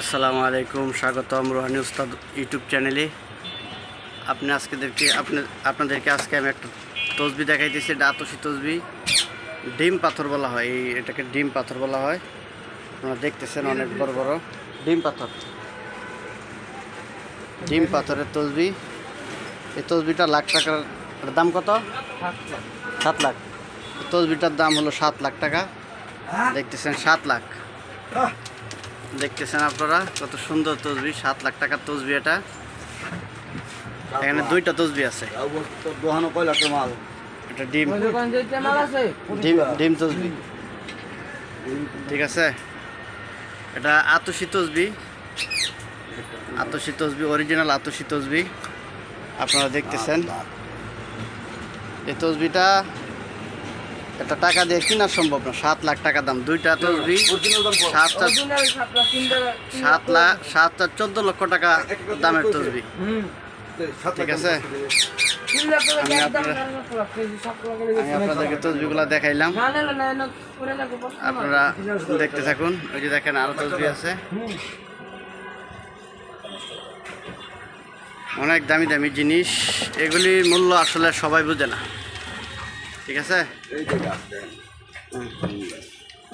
আসসালামু আলাইকুম, স্বাগতম রোহানি উস্তাদ ইউটিউব চ্যানেলে। আপনি আজকেদেরকে, আপনি, আপনাদেরকে আজকে আমি একটা তসবি দেখাইতেছি, এটা আতসি তসবি। ডিম পাথর বলা হয়, এই এটাকে ডিম পাথর বলা হয়। আপনারা দেখতেছেন অনেক বড় বড় ডিম পাথর। ডিম পাথরের তসবি। এই তসবিটা লাখ টাকার দাম কত? সাত লাখ। তসবিটার দাম হলো সাত লাখ টাকা। দেখতেছেন সাত লাখ। দেখতেছেন আপনারা কত সুন্দর তসবি সাত লাখ টাকার তসবি এটা। এখানে দুইটা তসবি আছে। মাল? এটা ডিম। ডিম ডিম তসবি। ঠিক আছে? এটা আতসি তসবি। আতসি তসবি অরিজিনাল আতসি তসবি। আপনারা দেখতেছেন। এই তসবিটা এটা টাকা দিয়ে কেনা সম্ভব না। সাত লাখ টাকা দাম। দুইটা তসবি সাত সাত লাখ সাত চার চোদ্দ লক্ষ টাকা দামের তসবি। ঠিক আছে? আমি আপনাদেরকে তসবিগুলো দেখাইলাম। আপনারা দেখতে থাকুন। ওই যে দেখেন আরও তসবি আছে। অনেক দামি দামি জিনিস। এগুলির মূল্য আসলে সবাই বুঝে না। ঠিক আছে?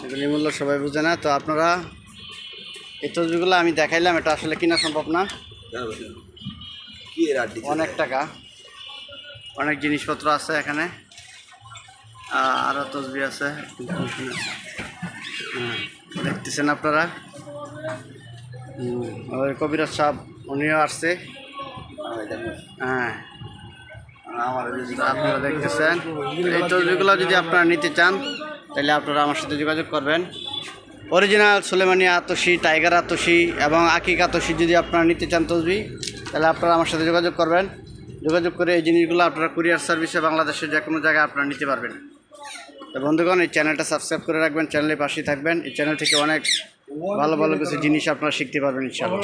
এগুলির মূল্য সবাই বুঝে না। তো আপনারা এই তসবিগুলো আমি দেখাইলাম এটা আসলে কিনা সম্ভব না। অনেক টাকা। অনেক জিনিসপত্র আছে এখানে। আরও আরও তসবি আছে। হ্যাঁ, দেখতেছেন আপনারা? কবিরাজ সাহেব উনিও আসছে। হ্যাঁ আপনারা দেখতেছেন। এই তসবিগুলো যদি আপনারা নিতে চান, তাহলে আপনারা আমার সাথে যোগাযোগ করবেন। অরিজিনাল সুলেমানি আতসি, টাইগার আতসি এবং আকিক আতসি যদি আপনারা নিতে চান তসবি, তাহলে আপনারা আমার সাথে যোগাযোগ করবেন। যোগাযোগ করে এই জিনিসগুলো আপনারা কুরিয়ার সার্ভিসে বাংলাদেশের যে কোনো জায়গায় আপনারা নিতে পারবেন। তো বন্ধুগণ, এই চ্যানেলটা সাবস্ক্রাইব করে রাখবেন, চ্যানেলের পাশেই থাকবেন। এই চ্যানেল থেকে অনেক ভালো ভালো কিছু জিনিস আপনারা শিখতে পারবেন, ইনশাআল্লাহ।